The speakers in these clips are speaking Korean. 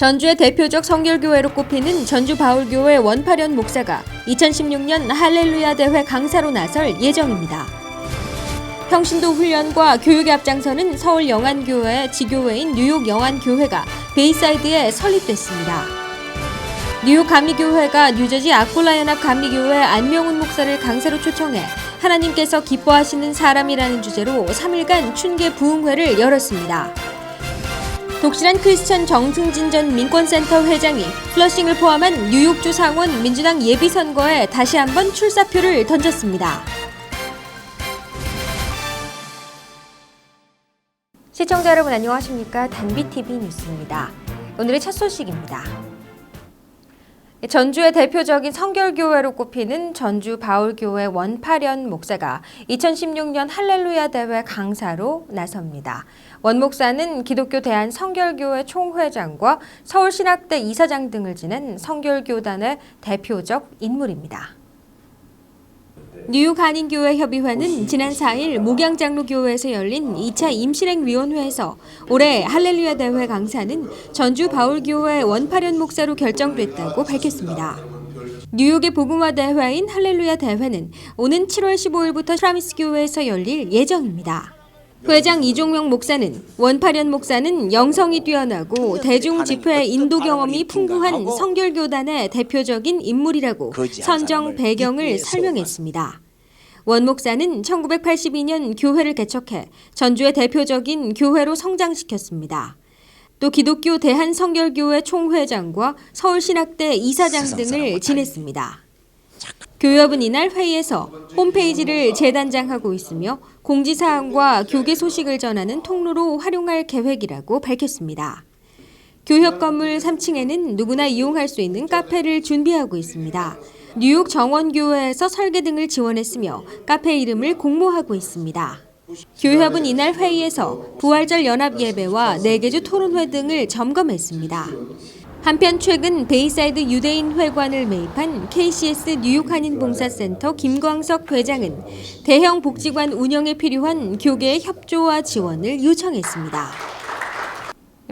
전주의 대표적 성결교회로 꼽히는 전주 바울교회 원파련 목사가 2016년 할렐루야 대회 강사로 나설 예정입니다. 평신도 훈련과 교육에 앞장서는 서울 영안교회 지교회인 뉴욕 영안교회가 베이사이드에 설립됐습니다. 뉴욕 감리교회가 뉴저지 아콜라 연합 감리교회 안명훈 목사를 강사로 초청해 하나님께서 기뻐하시는 사람이라는 주제로 3일간 춘계 부흥회를 열었습니다. 독실한 크리스천 정승진 전 민권센터 회장이 플러싱을 포함한 뉴욕주 상원 민주당 예비선거에 다시 한번 출사표를 던졌습니다. 시청자 여러분 안녕하십니까? 단비TV 뉴스입니다. 오늘의 첫 소식입니다. 전주의 대표적인 성결교회로 꼽히는 전주 바울교회 원파련 목사가 2016년 할렐루야 대회 강사로 나섭니다. 원 목사는 기독교 대한 성결교회 총회장과 서울신학대 이사장 등을 지낸 성결교단의 대표적 인물입니다. 뉴욕 한인교회 협의회는 지난 4일 목양장로교회에서 열린 2차 임실행위원회에서 올해 할렐루야 대회 강사는 전주 바울교회 원파련 목사로 결정됐다고 밝혔습니다. 뉴욕의 복음화 대회인 할렐루야 대회는 오는 7월 15일부터 트라미스 교회에서 열릴 예정입니다. 회장 이종명 목사는 원파련 목사는 영성이 뛰어나고 대중 집회 인도 경험이 풍부한 성결교단의 대표적인 인물이라고 선정 배경을 설명했습니다. 원 목사는 1982년 교회를 개척해 전주의 대표적인 교회로 성장시켰습니다. 또 기독교 대한성결교회 총회장과 서울신학대 이사장 등을 지냈습니다. 교협은 이날 회의에서 홈페이지를 재단장하고 있으며 공지사항과 교계 소식을 전하는 통로로 활용할 계획이라고 밝혔습니다. 교협 건물 3층에는 누구나 이용할 수 있는 카페를 준비하고 있습니다. 뉴욕 정원교회에서 설계 등을 지원했으며 카페 이름을 공모하고 있습니다. 교협은 이날 회의에서 부활절 연합 예배와 내개주 토론회 등을 점검했습니다. 한편 최근 베이사이드 유대인 회관을 매입한 KCS 뉴욕 한인 봉사센터 김광석 회장은 대형 복지관 운영에 필요한 교계의 협조와 지원을 요청했습니다.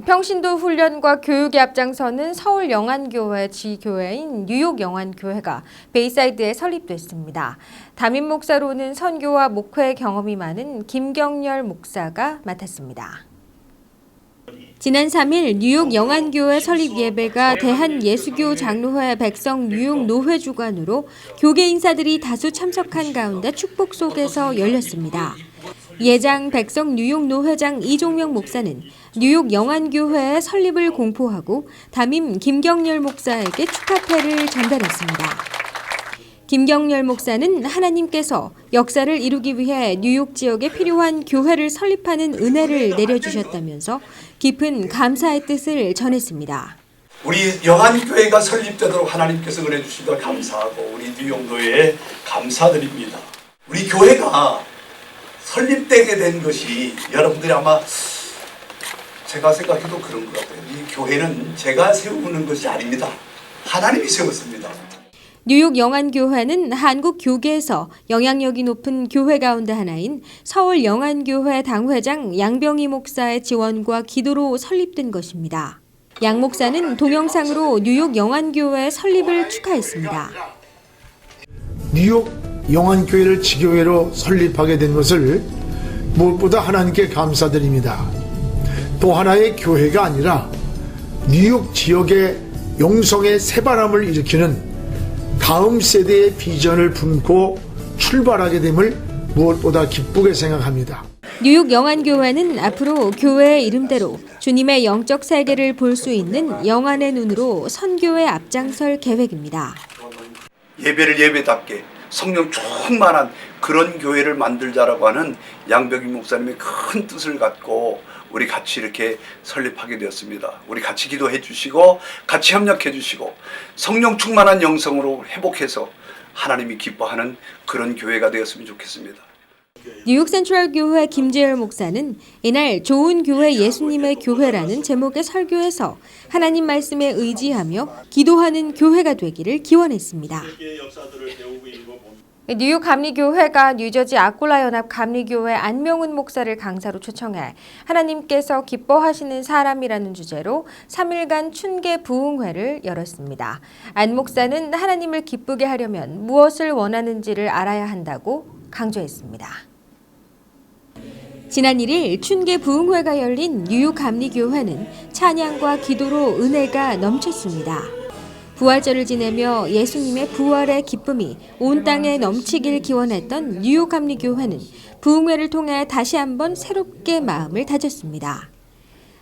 평신도 훈련과 교육에 앞장서는 서울 영안교회 지교회인 뉴욕 영안교회가 베이사이드에 설립됐습니다. 담임 목사로는 선교와 목회 경험이 많은 김경렬 목사가 맡았습니다. 지난 3일 뉴욕 영안교회 설립 예배가 대한예수교 장로회 백성 뉴욕 노회 주관으로 교계 인사들이 다수 참석한 가운데 축복 속에서 열렸습니다. 예장 백성 뉴욕 노회장 이종명 목사는 뉴욕 영안교회의 설립을 공포하고 담임 김경렬 목사에게 축하패를 전달했습니다. 김경렬 목사는 하나님께서 역사를 이루기 위해 뉴욕 지역에 필요한 교회를 설립하는 은혜를 내려주셨다면서 깊은 감사의 뜻을 전했습니다. 우리 영안교회가 설립되도록 하나님께서 은혜 걸 감사하고 우리 뉴욕 교회에 감사드립니다. 우리 교회가 설립되게 된 것이 여러분들이 아마 제가 생각해도 그런 것 같아요. 이 교회는 제가 세우는 것이 아닙니다. 하나님이 세웠습니다. 뉴욕 영안교회는 한국 교계에서 영향력이 높은 교회 가운데 하나인 서울 영안교회 당회장 양병희 목사의 지원과 기도로 설립된 것입니다. 양 목사는 동영상으로 뉴욕 영안교회 설립을 축하했습니다. 뉴욕 영안교회를 지교회로 설립하게 된 것을 무엇보다 하나님께 감사드립니다. 또 하나의 교회가 아니라 뉴욕 지역의 용성의 새바람을 일으키는 다음 세대의 비전을 품고 출발하게 됨을 무엇보다 기쁘게 생각합니다. 뉴욕 영안교회는 앞으로 교회의 이름대로 주님의 영적 세계를 볼 수 있는 영안의 눈으로 선교에 앞장설 계획입니다. 예배를 예배답게 성령 충만한 그런 교회를 만들자라고 하는 양벽이 목사님의 큰 뜻을 갖고 우리 같이 이렇게 설립하게 되었습니다. 우리 같이 기도해 주시고 같이 협력해 주시고 성령 충만한 영성으로 회복해서 하나님이 기뻐하는 그런 교회가 되었으면 좋겠습니다. 뉴욕 센트럴 교회 김재열 목사는 이날 좋은 교회 예수님의 교회라는 제목의 설교에서 하나님 말씀에 의지하며 기도하는 교회가 되기를 기원했습니다. 뉴욕 감리교회가 뉴저지 아콜라 연합 감리교회 안명훈 목사를 강사로 초청해 하나님께서 기뻐하시는 사람이라는 주제로 3일간 춘계 부흥회를 열었습니다. 안 목사는 하나님을 기쁘게 하려면 무엇을 원하는지를 알아야 한다고 강조했습니다. 지난 1일 춘계 부흥회가 열린 뉴욕 감리교회는 찬양과 기도로 은혜가 넘쳤습니다. 부활절을 지내며 예수님의 부활의 기쁨이 온 땅에 넘치길 기원했던 뉴욕 감리교회는 부흥회를 통해 다시 한번 새롭게 마음을 다졌습니다.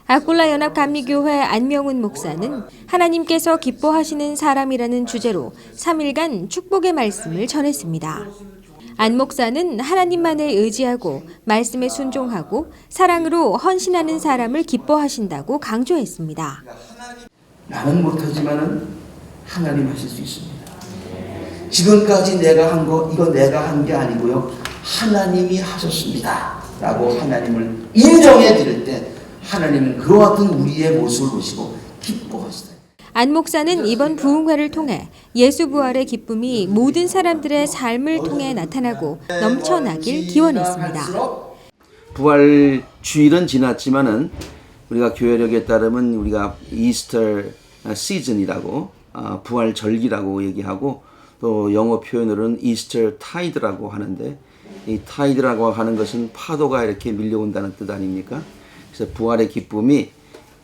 아콜라 연합 감리교회 안명훈 목사는 하나님께서 기뻐하시는 사람이라는 주제로 3일간 축복의 말씀을 전했습니다. 안 목사는 하나님만을 의지하고 말씀에 순종하고 사랑으로 헌신하는 사람을 기뻐하신다고 강조했습니다. 나는 못하지만은 하나님 하실 수 있습니다. 지금까지 내가 한 거 이거 내가 한 게 아니고요. 하나님이 하셨습니다. 라고 하나님을 인정해 드릴 때 하나님은 그와 같은 우리의 모습을 보시고 기뻐하시다. 안 목사는 이번 부흥회를 통해 예수 부활의 기쁨이 모든 사람들의 삶을 통해 나타나고 넘쳐나길 기원했습니다. 부활 주일은 지났지만은 우리가 교회력에 따르면 우리가 이스터 시즌이라고 아, 부활 절기라고 얘기하고 또 영어 표현으로는 이스터 타이드라고 하는데 이 타이드라고 하는 것은 파도가 이렇게 밀려온다는 뜻 아닙니까? 그래서 부활의 기쁨이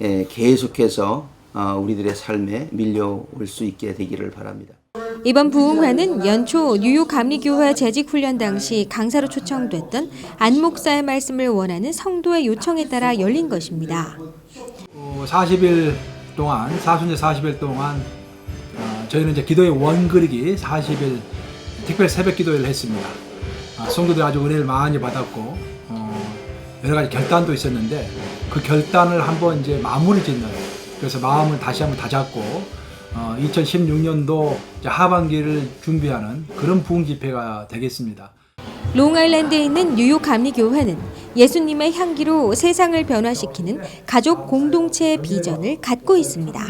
예, 계속해서 아, 우리들의 삶에 밀려올 수 있게 되기를 바랍니다. 이번 부흥회는 연초 뉴욕 감리교회 재직 훈련 당시 강사로 초청됐던 안 목사의 말씀을 원하는 성도의 요청에 따라 열린 것입니다. 어, 40일 동안 사순절 40일 동안 어, 저희는 이제 기도의 원그리기 40일 특별 새벽 기도를 했습니다. 아, 성도들 아주 은혜를 많이 받았고 어, 여러 가지 결단도 있었는데 그 결단을 한번 이제 마무리 짓는 그래서 마음을 다시 한번 다잡고 어, 2016년도 하반기를 준비하는 그런 부흥 집회가 되겠습니다. 롱아일랜드에 있는 뉴욕 감리교회는 예수님의 향기로 세상을 변화시키는 가족 공동체의 비전을 갖고 있습니다.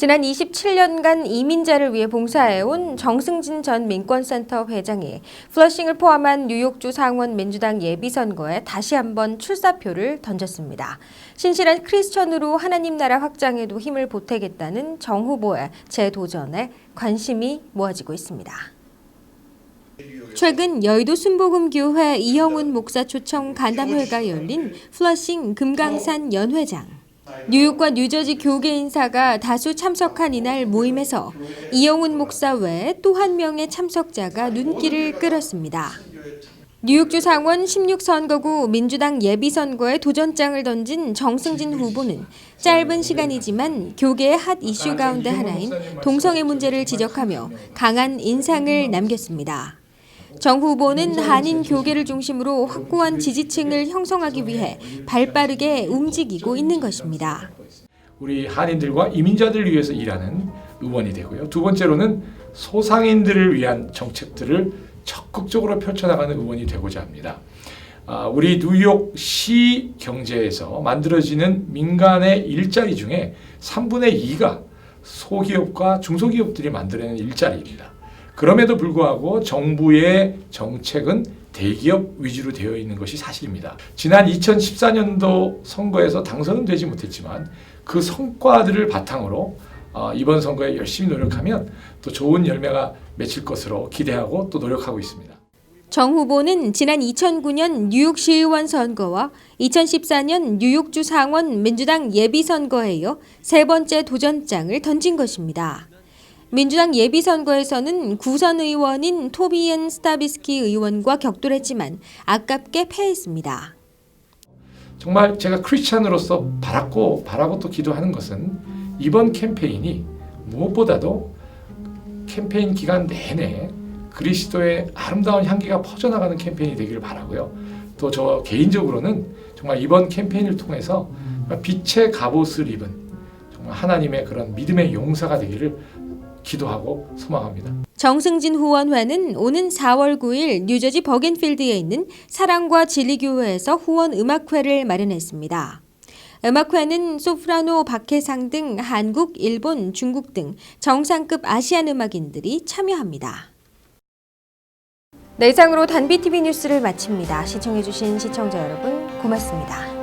지난 27년간 이민자를 위해 봉사해온 정승진 전 민권센터 회장이 플러싱을 포함한 뉴욕주 상원 민주당 예비선거에 다시 한번 출사표를 던졌습니다. 신실한 크리스천으로 하나님 나라 확장에도 힘을 보태겠다는 정 후보의 재도전에 관심이 모아지고 있습니다. 최근 여의도 순복음교회 이영훈 목사 초청 간담회가 열린 플러싱 금강산 연회장. 뉴욕과 뉴저지 교계 인사가 다수 참석한 이날 모임에서 이영훈 목사 외에 또한 명의 참석자가 눈길을 끌었습니다. 뉴욕주 상원 16선거구 민주당 예비선거에 도전장을 던진 정승진 후보는 짧은 시간이지만 교계의 핫 이슈 가운데 하나인 동성애 문제를 지적하며 강한 인상을 남겼습니다. 정 후보는 한인 교계를 중심으로 확고한 지지층을 형성하기 위해 발빠르게 움직이고 있는 것입니다. 우리 한인들과 이민자들을 위해서 일하는 의원이 되고요. 두 번째로는 소상인들을 위한 정책들을 적극적으로 펼쳐나가는 의원이 되고자 합니다. 아, 우리 뉴욕시 경제에서 만들어지는 민간의 일자리 중에 3분의 2가 소기업과 중소기업들이 만들어내는 일자리입니다. 그럼에도 불구하고 정부의 정책은 대기업 위주로 되어 있는 것이 사실입니다. 지난 2014년도 선거에서 당선은 되지 못했지만 그 성과들을 바탕으로 어, 이번 선거에 열심히 노력하면 또 좋은 열매가 맺힐 것으로 기대하고 또 노력하고 있습니다. 정 후보는 지난 2009년 뉴욕 시의원 선거와 2014년 뉴욕주 상원 민주당 예비선거에 이어 세 번째 도전장을 던진 것입니다. 민주당 예비선거에서는 구선 의원인 토비엔 스타비스키 의원과 격돌했지만 아깝게 패했습니다. 정말 제가 크리스찬으로서 바랐고 바라고 또 기도하는 것은 이번 캠페인이 무엇보다도 캠페인 기간 내내 그리스도의 아름다운 향기가 퍼져나가는 캠페인이 되기를 바라고요. 또 저 개인적으로는 정말 이번 캠페인을 통해서 빛의 갑옷을 입은 정말 하나님의 그런 믿음의 용사가 되기를 기도하고 소망합니다. 정승진 후원회는 오는 4월 9일 뉴저지 버겐필드에 있는 사랑과 진리교회에서 후원 음악회를 마련했습니다. 음악회는 소프라노 박해상 등 한국, 일본, 중국 등 정상급 아시안 음악인들이 참여합니다. 네, 이상으로 단비TV 뉴스를 마칩니다. 시청해주신 시청자 여러분 고맙습니다.